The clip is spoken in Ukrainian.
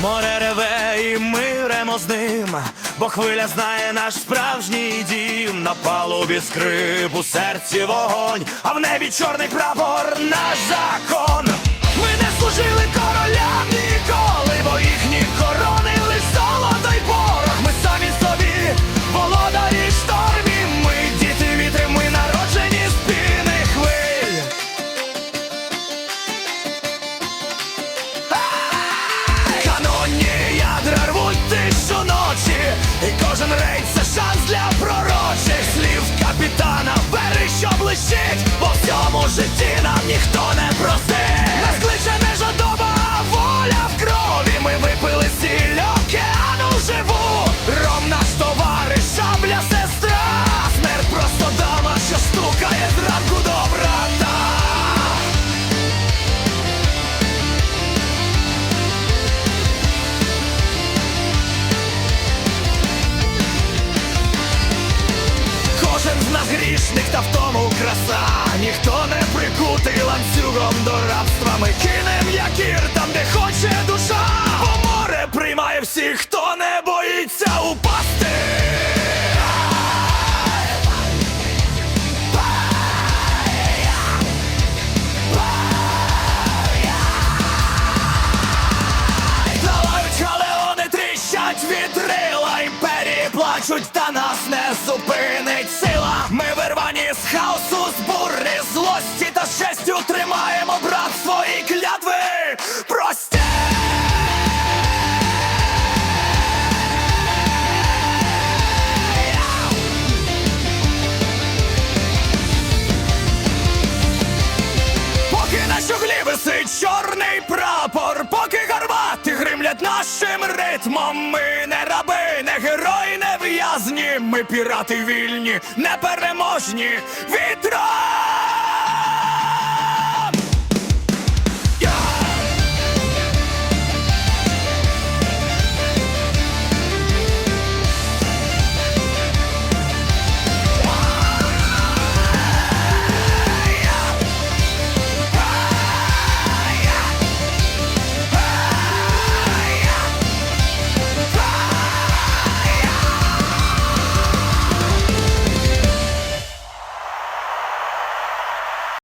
Море реве, і ми з ним, бо хвиля знає наш справжній дім. На палубі скрип у серці вогонь, а в небі чорний прапор наш закон. Ми не служили. Шанс для пророчих слів капітана. Бери, що блищить, бо в цьому житті нам ніхто не просить. Нас та в тому краса. Ніхто не прикутий ланцюгом до рабства. Ми кинем якір там, де хоче душа. Бо море приймає всіх, хто не боїться упасти. Тріщать вітрила Імперії плачуть, та нас висить чорний прапор, поки гармати гримлять нашим ритмом. Ми не раби, не герої, не в'язні. Ми пірати вільні, непереможні. Вітра!